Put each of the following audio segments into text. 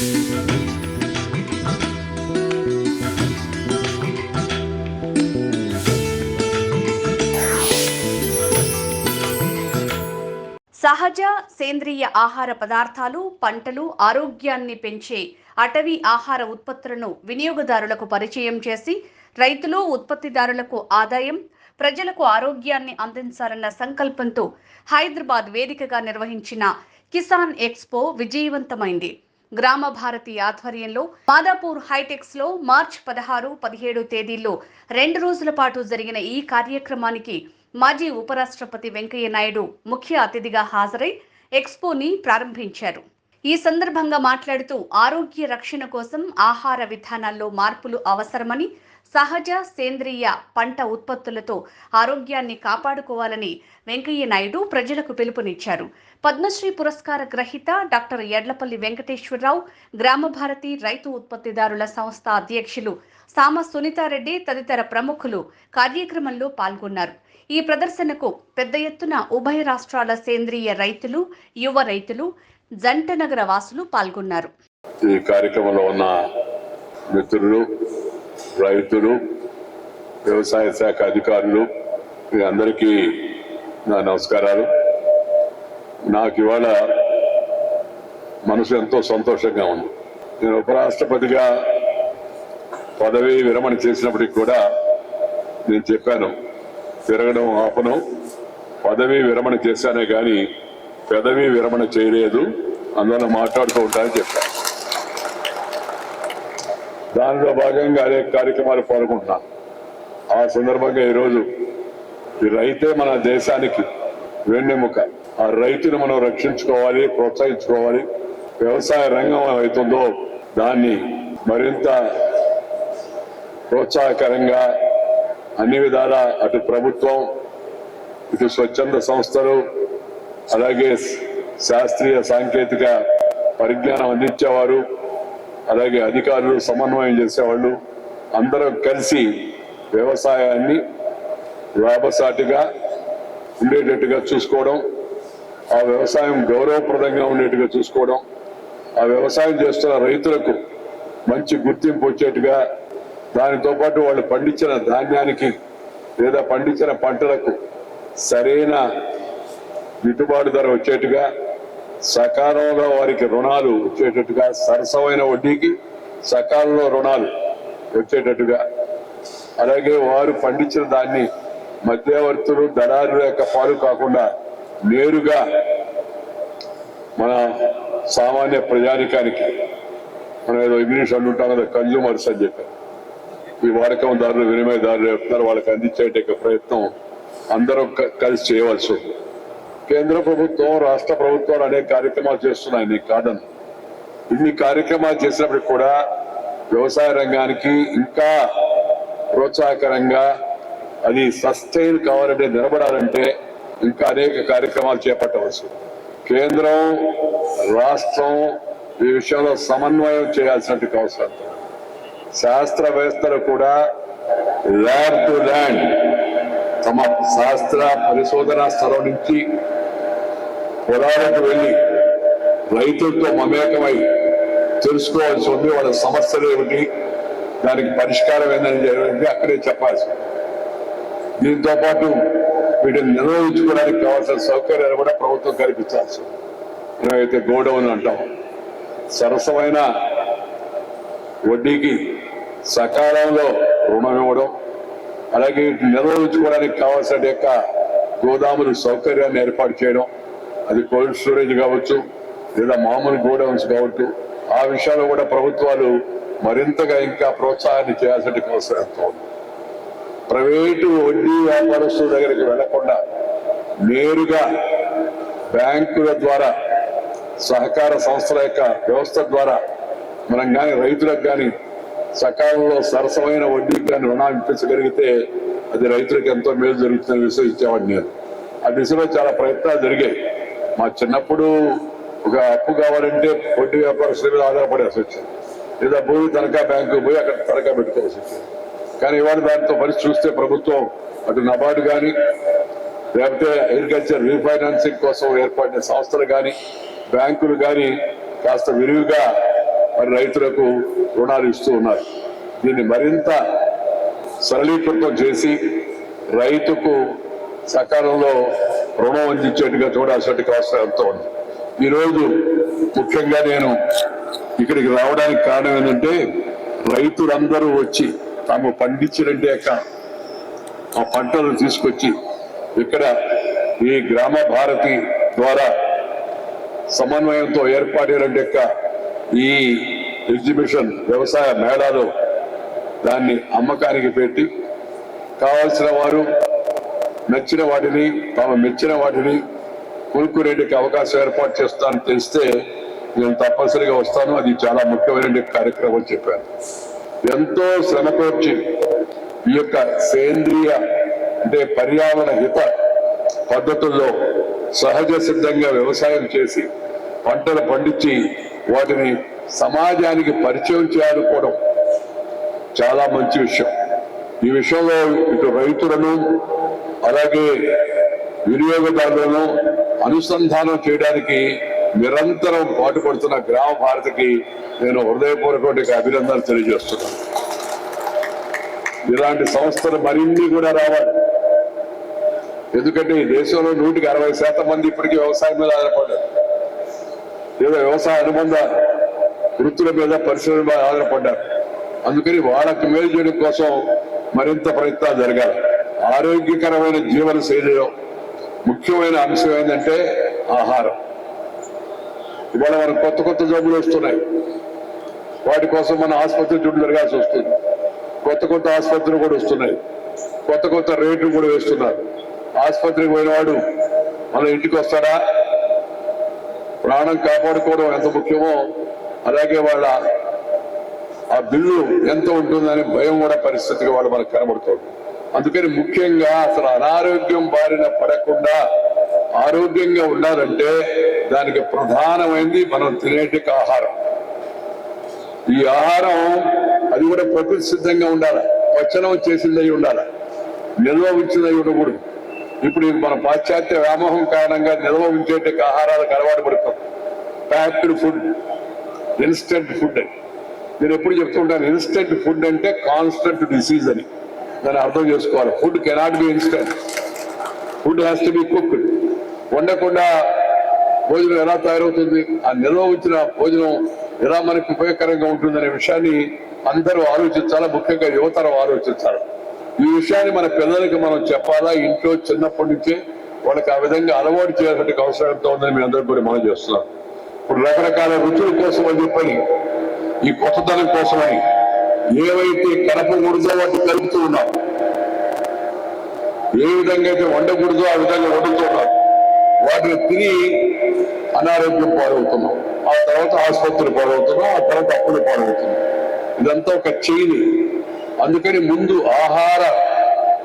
సహజ సేంద్రియ ఆహార పదార్థాలు పంటలు ఆరోగ్యాన్ని పెంచే అటవీ ఆహార ఉత్పత్తులను వినియోగదారులకు పరిచయం చేసి రైతులు ఉత్పత్తిదారులకు ఆదాయం ప్రజలకు ఆరోగ్యాన్ని అందించాలన్న సంకల్పంతో హైదరాబాద్ వేదికగా నిర్వహించిన కిసాన్ ఎక్స్పో విజయవంతమైంది. గ్రామ భారతి ఆధ్వర్యంలో మాదాపూర్ హైటెక్స్లో మార్చ్ పదహారు పదిహేడు తేదీల్లో రెండు రోజుల పాటు జరిగిన ఈ కార్యక్రమానికి మాజీ ఉపరాష్ట్రపతి వెంకయ్య నాయుడు ముఖ్య అతిథిగా హాజరై ఎక్స్పోని ప్రారంభించారు. ఈ సందర్భంగా మాట్లాడుతూ ఆరోగ్య రక్షణ కోసం ఆహార విధానాల్లో మార్పులు అవసరమని సహజ సేంద్రియ పంట ఉత్పత్తులతో ఆరోగ్యాన్ని కాపాడుకోవాలని వెంకయ్య నాయుడు ప్రజలకు పిలుపునిచ్చారు. పద్మశ్రీ పురస్కార గ్రహీత డాక్టర్ ఎడ్లపల్లి వెంకటేశ్వరరావు గ్రామ భారతి రైతు ఉత్పత్తిదారుల సంస్థ అధ్యక్షులు సామ సునీతారెడ్డి తదితర ప్రముఖులు కార్యక్రమంలో పాల్గొన్నారు. ఈ ప్రదర్శనకు పెద్ద ఎత్తున ఉభయ రాష్ట్రాల సేంద్రియ రైతులు యువ రైతులు జంటనగర వాసులు పాల్గొన్నారు. ఈ కార్యక్రమంలో ఉన్న మిత్రులు రైతులు వ్యవసాయ శాఖ అధికారులు మీ అందరికీ నా నమస్కారాలు. నాకు ఇవాళ మనసు ఎంతో సంతోషంగా ఉంది. నేను ఉపరాష్ట్రపతిగా పదవి విరమణ చేసినప్పటికి కూడా నేను చెప్పాను తిరగడం ఆపను పదవి విరమణ చేశానే కానీ పెదవి విరమణ చేయలేదు అందువల్ల మాట్లాడుతూ ఉంటానని చెప్పాను. దానిలో భాగంగా అనేక కార్యక్రమాలు పాల్గొంటున్నాను. ఆ సందర్భంగా ఈరోజు ఈ రైతే మన దేశానికి వెన్నెముక. ఆ రైతును మనం రక్షించుకోవాలి ప్రోత్సహించుకోవాలి. వ్యవసాయ రంగం అవుతుందో దాన్ని మరింత ప్రోత్సాహకరంగా అన్ని విధాల అటు ప్రభుత్వం ఇటు స్వచ్ఛంద సంస్థలు అలాగే శాస్త్రీయ సాంకేతిక పరిజ్ఞానం అందించేవారు అలాగే అధికారులు సమన్వయం చేసేవాళ్ళు అందరం కలిసి వ్యవసాయాన్ని లాభసాటిగా ఉండేటట్టుగా చూసుకోవడం ఆ వ్యవసాయం గౌరవప్రదంగా ఉండేట్టుగా చూసుకోవడం ఆ వ్యవసాయం చేస్తున్న రైతులకు మంచి గుర్తింపు వచ్చేట్టుగా దానితో పాటు వాళ్ళు పండించిన ధాన్యానికి లేదా పండించిన పంటలకు సరైన గిట్టుబాటు ధర వచ్చేట్టుగా సకాలంలో వారికి రుణాలు వచ్చేటట్టుగా సరసమైన వడ్డీకి సకాలంలో రుణాలు వచ్చేటట్టుగా. అలాగే వారు పండించిన దాన్ని మధ్యవర్తులు దళారుల యొక్క పాలు కాకుండా నేరుగా మన సామాన్య ప్రజానికానికి మనం ఏదో ఇంగ్లీష్ అంటుంటాం కదా కన్జ్యూమర్స్ అని చెప్పారు ఈ వాడకందారులు వినిమయదారులు చెప్తున్నారు వాళ్ళకి అందించే ప్రయత్నం అందరం కలిసి చేయవలసి ఉంది. కేంద్ర ప్రభుత్వం రాష్ట్ర ప్రభుత్వాలు అనేక కార్యక్రమాలు చేస్తున్నాయి నీకు కాదని. ఇన్ని కార్యక్రమాలు చేసినప్పటికి కూడా వ్యవసాయ రంగానికి ఇంకా ప్రోత్సాహకరంగా అది సస్టైన్ కావాలంటే నిలబడాలంటే ఇంకా అనేక కార్యక్రమాలు చేపట్టవచ్చు. కేంద్రం రాష్ట్రం ఈ విషయంలో సమన్వయం చేయాల్సినట్టు అవసరం. శాస్త్రవేత్తలు కూడా ల్యాబ్ టు ల్యాండ్ తమ శాస్త్ర పరిశోధనా స్థలం నుంచి పొలాలకు వెళ్ళి రైతులతో మమేకమై తెలుసుకోవాల్సి ఉంది. వాళ్ళ సమస్యలు ఏమిటి? దానికి పరిష్కారం ఏందని అక్కడే చెప్పాల్సి దీంతో పాటు వీటిని నిర్వహించుకోవడానికి కావాల్సిన సౌకర్యాలు కూడా ప్రభుత్వం కల్పించాల్సి మేమైతే గోడౌన్ అంటాం. సరసమైన వడ్డీకి సకాలంలో రుణం ఇవ్వడం అలాగే వీటిని నిర్వహించుకోవడానికి కావాల్సిన యొక్క గోదాములు సౌకర్యాన్ని ఏర్పాటు చేయడం అది కోల్డ్ స్టోరేజ్ కావచ్చు లేదా మామూలు గోడౌన్స్ కావచ్చు ఆ విషయాల్లో కూడా ప్రభుత్వాలు మరింతగా ఇంకా ప్రోత్సాహాన్ని చేయాల్సిన అవసరం ఎంతో ఉంది. ప్రైవేటు వడ్డీ వ్యాపారస్తుల దగ్గరికి వెళ్ళకుండా నేరుగా బ్యాంకుల ద్వారా సహకార సంస్థల యొక్క వ్యవస్థ ద్వారా మనం కానీ రైతులకు కానీ సకాలంలో సరసమైన వడ్డీకి కానీ రుణాలు ఇప్పించగలిగితే అది రైతులకు ఎంతో మేలు జరుగుతుందని విశ్వసించేవాడిని నేను ఆ దిశలో చాలా ప్రయత్నాలు జరిగాయి. మా చిన్నప్పుడు ఒక అప్పు కావాలంటే వడ్డీ వ్యాపారస్తుల మీద ఆధారపడాల్సి వచ్చింది. లేదా భూమి తనఖా బ్యాంకు పోయి అక్కడ తనఖా పెట్టుకోవాల్సి వచ్చింది. కానీ ఇవాళ దాంతో పరిస్థితి చూస్తే ప్రభుత్వం అటు నబార్డు కానీ లేకపోతే అగ్రికల్చర్ రీఫైనాన్సింగ్ కోసం ఏర్పడిన సంస్థలు కానీ బ్యాంకులు కానీ కాస్త విరివిగా మరి రైతులకు రుణాలు ఇస్తూ ఉన్నారు. దీన్ని మరింత సరళీకృతం చేసి రైతుకు సకాలంలో రుణం అందించేట్టుగా చూడాల్సినట్టుగా అవసరం ఎంతో ఉంది. ఈరోజు ముఖ్యంగా నేను ఇక్కడికి రావడానికి కారణం ఏంటంటే రైతులందరూ వచ్చి తాము పండించినట్టే యొక్క ఆ పంటలను తీసుకొచ్చి ఇక్కడ ఈ గ్రామ భారతి ద్వారా సమన్వయంతో ఏర్పాటైన యొక్క ఈ ఎగ్జిబిషన్ వ్యవసాయ మేళాలో దాన్ని అమ్మకానికి పెట్టి కావాల్సిన వారు నచ్చిన వాటిని తాము మెచ్చిన వాటిని కొనుక్కునేటికి అవకాశం ఏర్పాటు చేస్తానని తెలిస్తే నేను తప్పనిసరిగా వస్తాను. అది చాలా ముఖ్యమైన కార్యక్రమం చెప్పాను. ఎంతో శ్రమ కోర్చి ఈ యొక్క సేంద్రియ అంటే పర్యావరణ హిత పద్ధతుల్లో సహజ సిద్ధంగా వ్యవసాయం చేసి పంటలు పండించి వాటిని సమాజానికి పరిచయం చేయాలనుకోవడం చాలా మంచి విషయం. ఈ విషయంలో ఇటు రైతులను అలాగే వినియోగదారులను అనుసంధానం చేయడానికి నిరంతరం పాటుపడుతున్న గ్రామ భారతికి నేను హృదయపూర్వక అభినందనలు తెలియజేస్తున్నాను. ఇలాంటి సంస్థలు మరిన్ని కూడా రావాలి. ఎందుకంటే ఈ దేశంలో నూటికి అరవై శాతం మంది ఇప్పటికీ వ్యవసాయం మీద ఆధారపడ్డారు. లేదా వ్యవసాయ అనుబంధ వృత్తుల మీద పరిశ్రమల మీద ఆధారపడ్డారు. అందుకని వాళ్ళకి మేలు చేయడం కోసం మరింత ప్రయత్నాలు జరగాలి. ఆరోగ్యకరమైన జీవన శైలిలో ముఖ్యమైన అంశం ఏంటంటే ఆహారం. ఇవాళ మనకు కొత్త కొత్త జబ్బులు వస్తున్నాయి. వాటి కోసం మన ఆసుపత్రి చుట్టూ జరగాల్సి వస్తుంది. కొత్త కొత్త ఆసుపత్రులు కూడా వస్తున్నాయి. కొత్త కొత్త రేట్లు కూడా వేస్తున్నారు. ఆసుపత్రికి పోయినవాడు మన ఇంటికి వస్తారా ప్రాణం కాపాడుకోవడం ఎంత ముఖ్యమో అలాగే వాళ్ళ ఆ బిల్లు ఎంత ఉంటుందనే భయం కూడా పరిస్థితిగా వాళ్ళు మనకు కనబడుతుంది. అందుకని ముఖ్యంగా అసలు అనారోగ్యం బారిన పడకుండా ఆరోగ్యంగా ఉండాలంటే దానికి ప్రధానమైనది మనం తినేటి ఆహారం. ఈ ఆహారం అది కూడా ప్రకృతి సిద్ధంగా ఉండాలి. పచ్చనం చేసిందై ఉండాలి. నిల్వ ఉంచిందై ఉండకూడదు. ఇప్పుడు మన పాశ్చాత్య వ్యామోహం కారణంగా నిల్వ ఉంచేట ఆహారాలకు అలవాటు పడుతాం ప్యాక్డ్ ఫుడ్ ఇన్స్టెంట్ ఫుడ్ అని నేను ఎప్పుడు చెప్తుంటాను ఇన్స్టెంట్ ఫుడ్ అంటే కాన్స్టెంట్ డిసీజ్ అని. దాన్ని అర్థం చేసుకోవాలి. Food cannot be instant food has to be cooked వండకుండా భోజనం ఎలా తయారవుతుంది? ఆ నిల్వ ఉంచిన భోజనం ఎలా మనకు ఉపయోగకరంగా ఉంటుందనే విషయాన్ని అందరూ ఆలోచించాలా? ముఖ్యంగా యువతరం ఆలోచించాలి? ఈ విషయాన్ని మన పిల్లలకి మనం చెప్పాలా? ఇంట్లో చిన్నప్పటి నుంచే వాళ్ళకి ఆ విధంగా అలవాటు చేయాల్సిన అవసరం ఎంతో ఉందని మీ అందరూ కూడా మనం చేస్తున్నాం. ఇప్పుడు రకరకాల రుచుల కోసం అని చెప్పని ఈ కొత్తదనం కోసమని ఏవైతే కలపకూడదో వాటిని కలుపుతూ ఉన్నాం ఏ విధంగా అయితే వండకూడదో ఆ విధంగా వండుతూ ఉన్నాం వాటిని తిని అనారోగ్యం పాడవుతున్నాం ఆ తర్వాత ఆసుపత్రులు పాడవుతున్నాం ఆ తర్వాత అప్పులు పాడవుతున్నాం ఇదంతా ఒక చైన్. అందుకని ముందు ఆహార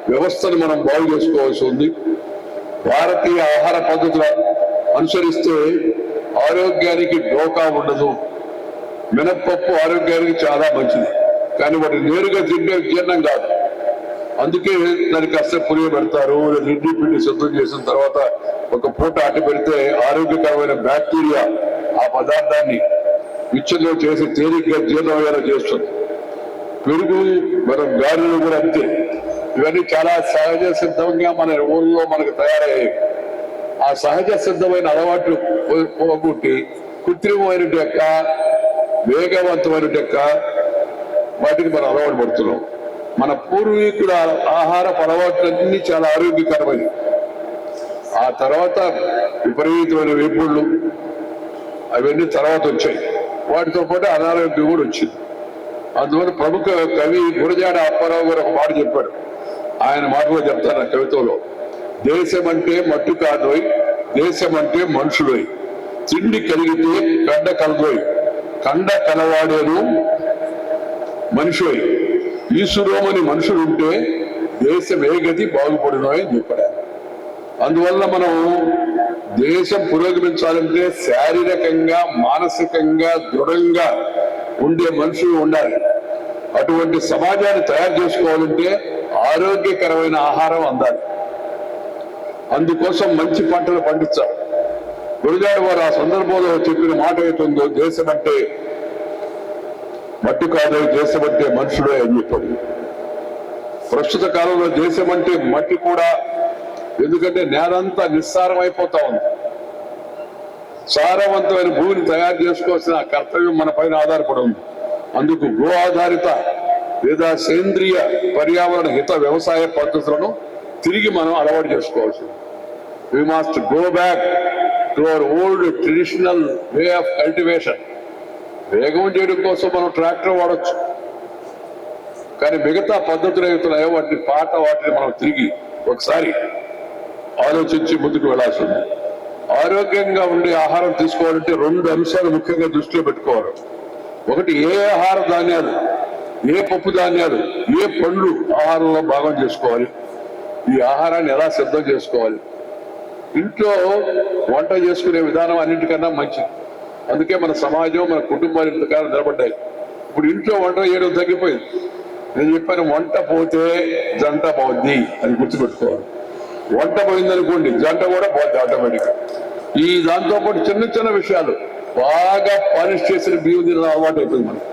వ్యవస్థను మనం బాగు చేసుకోవాల్సి ఉంది. భారతీయ ఆహార పద్ధతులు అనుసరిస్తే ఆరోగ్యానికి డోకా ఉండదు. మినప్పప్పు ఆరోగ్యానికి చాలా మంచిది. కానీ వాటి నేరుగా తింటే జీర్ణం కాదు. అందుకే దానికి కాస్త పులియ పెడతారు రెడ్డి పిండి సిద్ధం చేసిన తర్వాత ఒక పూట అట్టి పెడితే ఆరోగ్యకరమైన బ్యాక్టీరియా ఆ పదార్థాన్ని విచ్చల్లో చేసి తేలిగ్గా జీర్ణమయ్యేలా చేస్తుంది. పెరుగు మనం గారెలు కూడా అంతే. ఇవన్నీ చాలా సహజ సిద్ధంగా మన ఊళ్ళో మనకు తయారయ్యాయి. ఆ సహజ సిద్ధమైన అలవాట్లు పోగొట్టి కృత్రిమమైన యొక్క వేగవంతమైన యొక్క వాటికి మనం అలవాటు పడుతున్నాం. మన పూర్వీకుల ఆహార అలవాట్లన్నీ చాలా ఆరోగ్యకరమైనవి. ఆ తర్వాత విపరీతమైన వేపుళ్ళు అవన్నీ తర్వాత వచ్చాయి. వాటితో పాటు అనారోగ్యం కూడా వచ్చింది. అందువల్ల ప్రముఖ కవి గురజాడ అప్పారావు గారు ఒక మాట చెప్పాడు. ఆయన మాటలో చెప్తాను ఆ కవితలో. దేశం అంటే మట్టు కాదోయ్ దేశం అంటే మనుషులోయ్. తిండి కలిగితే కండ కలదోయ్. కండ కలవాడేను మనిషోయ్. ఈశ్వరోమని మనుషులుంటే దేశం ఏ గతి బాగుపడినో అని చెప్పాడు. అందువల్ల మనం దేశం పురోగమించాలంటే శారీరకంగా మానసికంగా దృఢంగా ఉండే మనుషులు ఉండాలి. అటువంటి సమాజాన్ని తయారు చేసుకోవాలంటే ఆరోగ్యకరమైన ఆహారం అందాలి. అందుకోసం మంచి పంటలు పండించాలి. గురుగారు వారు ఆ సందర్భంలో చెప్పిన మాట ఏతుందో దేశం అంటే మట్టి కాదు దేశం అంటే మనుషుడే అని చెప్పాడు. ప్రస్తుత కాలంలో దేశం అంటే మట్టి కూడా ఎందుకంటే నేలంతా నిస్సారం అయిపోతా ఉంది. సారవంతమైన భూమిని తయారు చేసుకోవాల్సిన కర్తవ్యం మన పైన ఆధారపడి ఉంది. అందుకు గో ఆధారిత లేదా సేంద్రియ పర్యావరణ హిత వ్యవసాయ పద్ధతులను తిరిగి మనం అలవాటు చేసుకోవాల్సింది. We must go back to our old traditional way of cultivation వేగం చేయడం కోసం మనం ట్రాక్టర్ వాడచ్చు. కానీ మిగతా పద్ధతులు అవుతున్నాయో వాటిని పాట వాటిని మనం తిరిగి ఒకసారి ఆలోచించి ముందుకు వెళ్ళాల్సి ఉంది. ఆరోగ్యంగా ఉండే ఆహారం తీసుకోవాలంటే రెండు అంశాలు ముఖ్యంగా దృష్టిలో పెట్టుకోవాలి. ఒకటి ఏ ఆహార ధాన్యాలు ఏ పప్పు ధాన్యాలు ఏ పండ్లు ఆహారంలో భాగం చేసుకోవాలి? ఈ ఆహారాన్ని ఎలా సిద్ధం చేసుకోవాలి? ఇంట్లో వంట చేసుకునే విధానం అన్నింటికన్నా మంచిది. అందుకే మన సమాజం మన కుటుంబాలు ఇంతకాలం నిలబడ్డాయి. ఇప్పుడు ఇంట్లో వంట చేయడం తగ్గిపోయింది. నేను చెప్పాను వంట పోతే జంట పోద్ది అని గుర్తుపెట్టుకోవాలి. వంట పోయిందనుకోండి జంట కూడా పోద్ది ఆటోమేటిక్ ఈ దాంతో పాటు చిన్న చిన్న విషయాలు బాగా పాలిష్ చేసిన బియ్యం తినడం అలవాటు అయిపోయింది మనకి.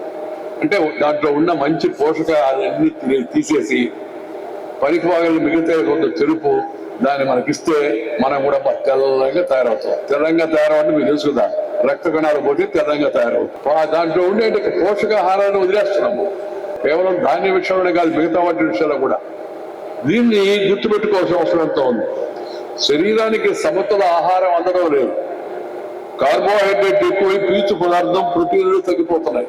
అంటే దాంట్లో ఉన్న మంచి పోషకాలన్నీ తీ- తీసేసి పనికి భాగాలు మిగతా కొంత తెలుపు దాన్ని మనకిస్తే మనం కూడా తెల్లంగా తయారవుతాం. తెల్లంగా తయారవ్వడం మీరు తెలుసుకుందాం రక్త కణాలు పోటీ తెల్లంగా తయారవుతాం ఆ దాంట్లో ఉండే పోషకాహారాన్ని వదిలేస్తున్నాము. కేవలం ధాన్య విషయంలో కాదు మిగతా వాటి విషయంలో కూడా. దీన్ని గుర్తుపెట్టుకోవాల్సిన అవసరం ఎంతో ఉంది. శరీరానికి సమతుల ఆహారం అందడం లేదు. కార్బోహైడ్రేట్ ఎక్కువై పీచు పదార్థం ప్రోటీన్లు తగ్గిపోతున్నాయి.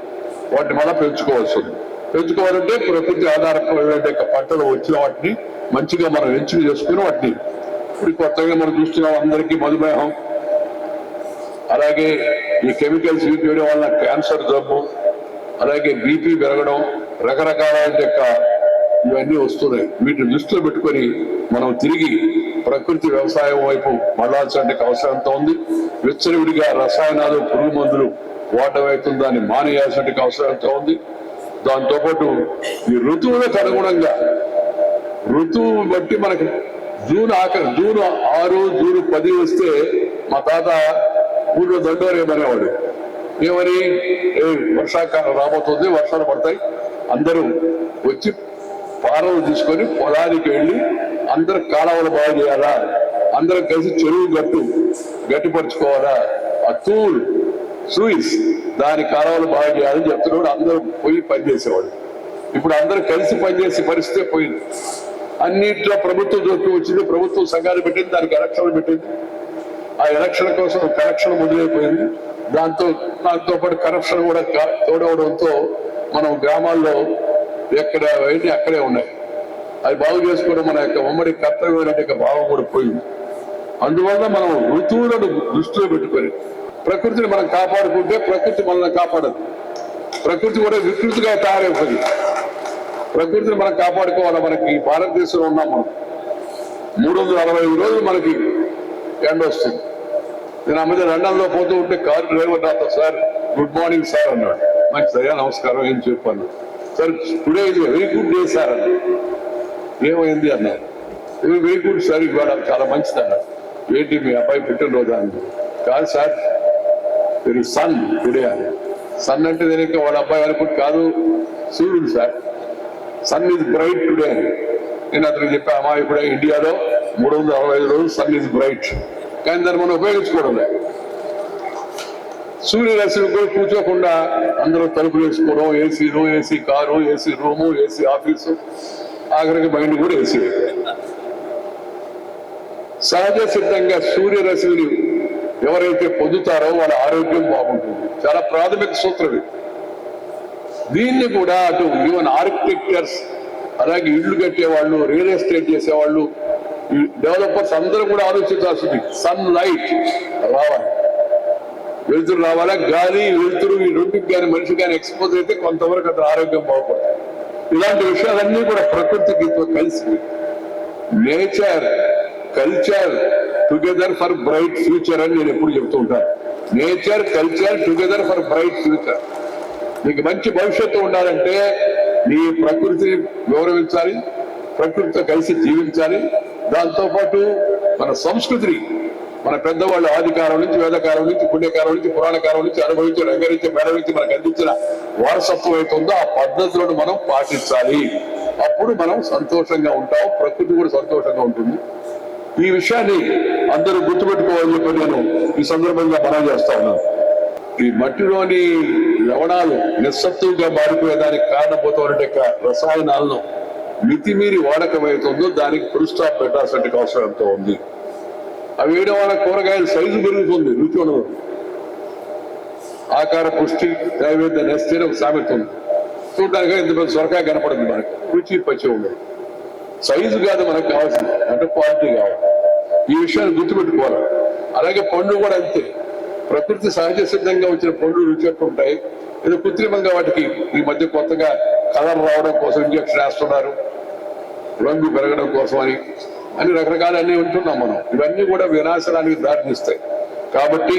వాటిని మనం పెంచుకోవాల్సి ఉంది. పెంచుకోవాలంటే ప్రకృతి ఆధారపడిన పంటలు వచ్చిన వాటిని మంచిగా మనం ఎంచుకు చేసుకుని వాటిని. ఇప్పుడు కొత్తగా మనం చూస్తున్నాం అందరికీ మధుమేహం అలాగే ఈ కెమికల్స్ యూజ్ చేయడం వల్ల క్యాన్సర్ జబ్బు అలాగే బీపీ పెరగడం రకరకాల యొక్క ఇవన్నీ వస్తున్నాయి. వీటిని దృష్టిలో పెట్టుకొని మనం తిరిగి ప్రకృతి వ్యవసాయం వైపు మళ్ళాల్సిన అవసరం ఉంది. విచ్చరివిడిగా రసాయనాలు పురుగు మందులు వాడడం అవుతుంది దాన్ని మానేయాల్సిన అవసరం ఉంది. దాంతోపాటు ఈ ఋతువులకు అనుగుణంగా ఋతువు బట్టి మనకి జూన్ ఆఖరి జూన్ ఆరు జూన్ పది వస్తే మా తాత ఊళ్ళో దండోరేమనేవాడు ఏమని వర్షాకాలం రాబోతుంది వర్షాలు పడతాయి. అందరూ వచ్చి పారలు తీసుకొని పొలానికి వెళ్ళి అందరు కాలువలు బాగు చేయాలా? అందరం కలిసి చెరువు గట్టు గట్టిపరుచుకోవాలా? ఆ తూల్ సూయిస్ దాని కాలువలు బాగు చేయాలని చెప్తున్నాడు. అందరూ పోయి పనిచేసేవాడు ఇప్పుడు అందరూ కలిసి పనిచేసే పరిస్థితే పోయింది. అన్నిట్లో ప్రభుత్వం జోక్యం వచ్చింది ప్రభుత్వం సంఘాలు పెట్టింది దానికి ఎలక్షన్లు పెట్టింది. ఆ ఎలక్షన్ కోసం కరప్షన్ మొదలైపోయింది దాంతో దాంతో పాటు కరప్షన్ కూడా తోడవడంతో మనం గ్రామాల్లో ఎక్కడ వెళ్ళి అక్కడే ఉన్నాయి. అది బాగు చేసుకోవడం మన యొక్క ఉమ్మడి కర్తవ్యం యొక్క భావం కూడా పోయింది. అందువల్ల మనం ఋతువులను దృష్టిలో పెట్టుకొని ప్రకృతిని మనం కాపాడుకుంటే ప్రకృతి మనల్ని కాపాడదు. ప్రకృతి కూడా వికృతిగా తయారైపోయింది. ప్రకృతిని మనం కాపాడుకోవాలి మనకి? ఈ భారతదేశంలో ఉన్నాం మనం. మూడు వందల అరవై రోజులు మనకి ఎండ వస్తుంది. నేను ఆ మధ్య లండన్లో పోతూ ఉంటే కారు డ్రైవర్ నాతో సార్ గుడ్ మార్నింగ్ సార్ అన్నాడు. మంచి సరే నమస్కారం ఏం చెప్పాను సార్ టుడే ఇది వెరీ గుడ్ డే సార్ అన్నాడు. ఏమైంది? అన్నారు ఇది వెరీ గుడ్ సార్ ఇవాళ చాలా మంచిది అన్నాడు. ఏంటి మీ అబ్బాయి పుట్టినరోజు? అని కాదు సార్ వెరీ సన్ టుడే అని సన్ అంటే నేను ఇంకా వాళ్ళ అబ్బాయి అనుకుంటే కాదు సూర్యుడు sir. Sun is bright today అని నేను అతనికి చెప్పా అమ్మా ఇప్పుడే ఇండియాలో మూడు వందల అరవై ఐదు రోజులు సన్ ఈజ్ బ్రైట్ కానీ దాన్ని మనం ఉపయోగించుకోవడం లేదు సూర్యరశ్మి కూడా కూర్చోకుండా అందరూ తలుపులు వేసుకోవడం AC room AC car AC room AC office ఆఖరికి మైండ్ కూడా ఏసీ సహజ సిద్ధంగా సూర్యరశ్మిని ఎవరైతే పొందుతారో వాళ్ళ ఆరోగ్యం బాగుంటుంది. చాలా ప్రాథమిక సూత్రం దీన్ని కూడా అటు ఈవెన్ ఆర్కిటెక్చర్స్ అలాగే ఇళ్ళు కట్టేవాళ్ళు రియల్ ఎస్టేట్ చేసేవాళ్ళు డెవలపర్స్ అందరూ కూడా ఆలోచించాల్సింది సన్ లైట్ రావాలి. వెలుతురు రావాలా? గాలి వెలుతురు ఈ రెండుకి కానీ మనిషి కానీ ఎక్స్పోజ్ అయితే కొంతవరకు అతను ఆరోగ్యం బాగుపడుతుంది ఇలాంటి విషయాలన్నీ కూడా ప్రకృతికి కలిసి nature culture together for bright future అని నేను ఎప్పుడు చెప్తూ ఉంటాను. Nature culture together for bright future నీకు మంచి భవిష్యత్తు ఉండాలంటే నీ ప్రకృతిని గౌరవించాలి ప్రకృతితో కలిసి జీవించాలి దాంతోపాటు మన సంస్కృతిని మన పెద్దవాళ్ళు ఆదికారం నుంచి వేదకాలం నుంచి పుణ్యకాలం నుంచి పురాణకాలం నుంచి అనుభవించి రంగరించి మేరవించి మనకు అందించిన వారసత్వం అవుతుందో ఆ పద్ధతులను మనం పాటించాలి. అప్పుడు మనం సంతోషంగా ఉంటాం ప్రకృతి కూడా సంతోషంగా ఉంటుంది. ఈ విషయాన్ని అందరూ గుర్తుపెట్టుకోవాలని చెప్పి నేను ఈ సందర్భంగా మనం చేస్తా ఉన్నాను. ఈ మట్టిలోని లవణాలు నిస్సత్తుగా మారిపోయేదానికి కారణపోతున్న రసాయనాలను మితిమీరి వాడకం అవుతుందో దానికి పురుస్టాప్ పెట్టాల్సిన అవసరం ఎంతో ఉంది. అవి వేయడం వల్ల కూరగాయల సైజు పెరుగుతుంది రుచి ఉండదు. ఆకార పుష్టి నైవేద్య నెస్తేనే ఒక సామెత ఉంది చూడడానికి ఇంత పెద్ద సొరకాయ కనపడుతుంది మనకి. రుచి పచ్చి ఉండదు సైజు కాదు మనకు కావాల్సింది అంటే క్వాలిటీ కావాలి. ఈ విషయాన్ని గుర్తుపెట్టుకోవాలి. అలాగే పండు కూడా అంతే. ప్రకృతి సహజ సిద్ధంగా వచ్చిన పండ్లు రుచి ఉంటాయి. ఏదో కృత్రిమంగా వాటికి ఈ మధ్య కొత్తగా కలర్ రావడం కోసం ఇంజక్షన్ వేస్తున్నారు. రంగు పెరగడం కోసం అని అని రకరకాల అన్ని ఉంటున్నాం మనం. ఇవన్నీ కూడా వినాశనానికి దారితీస్తాయి. కాబట్టి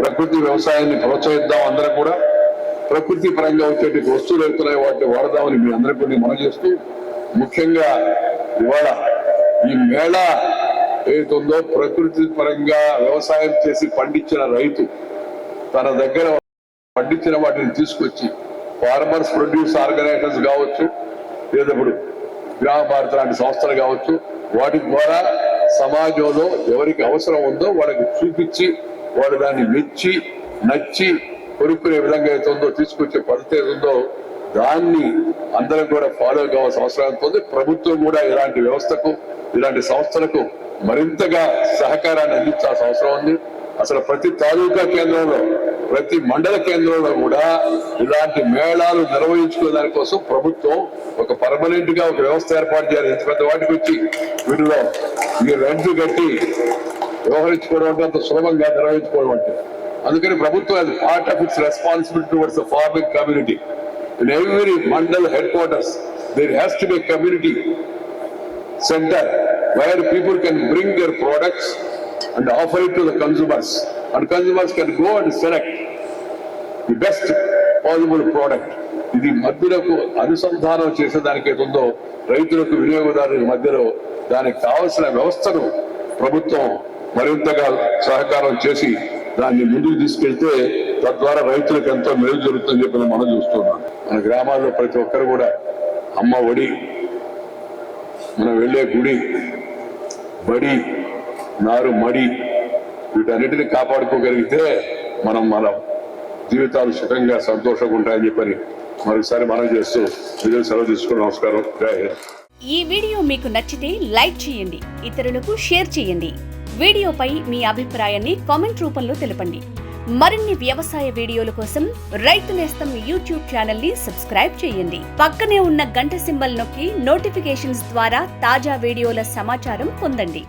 ప్రకృతి వ్యవసాయాన్ని ప్రోత్సహిద్దాం అందరం కూడా. ప్రకృతి పరంగా వచ్చేటి వస్తువులు అవుతున్నాయి వాటిని వాడదామని మీ అందరికీ కొన్ని మనం చేస్తూ ముఖ్యంగా ఇవాళ ఈ మేళా ఏదైతుందో ప్రకృతి పరంగా వ్యవసాయం చేసి పండించిన రైతు తన దగ్గర పండించిన వాటిని తీసుకొచ్చి ఫార్మర్స్ ప్రొడ్యూస్ ఆర్గనైజేషన్స్ కావచ్చు లేదా ఇప్పుడు గ్రామ భారత లాంటి సంస్థలు కావచ్చు వాటి ద్వారా సమాజంలో ఎవరికి అవసరం ఉందో వాళ్ళకి చూపించి వాళ్ళు దాన్ని మెచ్చి నచ్చి కొనుక్కునే విధంగా అయితే ఉందో తీసుకొచ్చే పద్ధతి ఏది ఉందో దాన్ని అందరం కూడా ఫాలో కావాల్సిన అవసరం ఉంది ప్రభుత్వం కూడా ఇలాంటి వ్యవస్థకు ఇలాంటి సంస్థలకు మరింతగా సహకారాన్ని అందించాల్సిన అవసరం ఉంది. అసలు ప్రతి తాలూకా కేంద్రంలో ప్రతి మండల కేంద్రంలో కూడా ఇలాంటి మేళాలు నిర్వహించుకునే దానికోసం ప్రభుత్వం ఒక పర్మనెంట్గా ఒక వ్యవస్థ ఏర్పాటు చేయాలి. ఇంత పెద్ద వాటికి వచ్చి వీటిలో ఈ రెంట్లు కట్టి వ్యవహరించుకోవడం అంటే అంత సులభంగా నిర్వహించుకోవడం అంటే. అందుకని ప్రభుత్వం అది part of its responsibility towards the farming community in every mandal headquarters there has to be community centre where people can bring their products and offer it to the consumers. And consumers can go and select the best possible product. ఇది మధ్యలకు అనుసంధానం చేసేదానికి ఉందో రైతులకు వినియోగదారుల మధ్యలో దానికి కావలసిన వ్యవస్థను ప్రభుత్వం మరింతగా సహకారం చేసి దాన్ని ముందుకు తీసుకెళ్తే తద్వారా రైతులకు ఎంతో మేలు జరుగుతుందని చెప్పి మనం చూస్తున్నాం. మన గ్రామాల్లో ప్రతి ఒక్కరు కూడా అమ్మ ఒడి మనం వెళ్ళే గుడి బడి నారు మడి వీటన్నిటిని కాపాడుకోగలిగితే మనం మన జీవితాలు సుఖంగా సంతోషంగా ఉంటాయని చెప్పని మరొకసారి మనం చేస్తూ విజయ సెలవు తీసుకుని నమస్కారం. ఈ వీడియో మీకు నచ్చితే లైక్ చేయండి ఇతరులకు షేర్ చేయండి. వీడియోపై మీ అభిప్రాయాన్ని కామెంట్ రూపంలో తెలపండి. మరిన్ని వ్యవసాయ వీడియోల కోసం రైతు నేస్తం యూట్యూబ్ ఛానల్ని సబ్స్క్రైబ్ చేయండి. పక్కనే ఉన్న గంట సింబల్ నొక్కి నోటిఫికేషన్స్ ద్వారా తాజా వీడియోల సమాచారం పొందండి.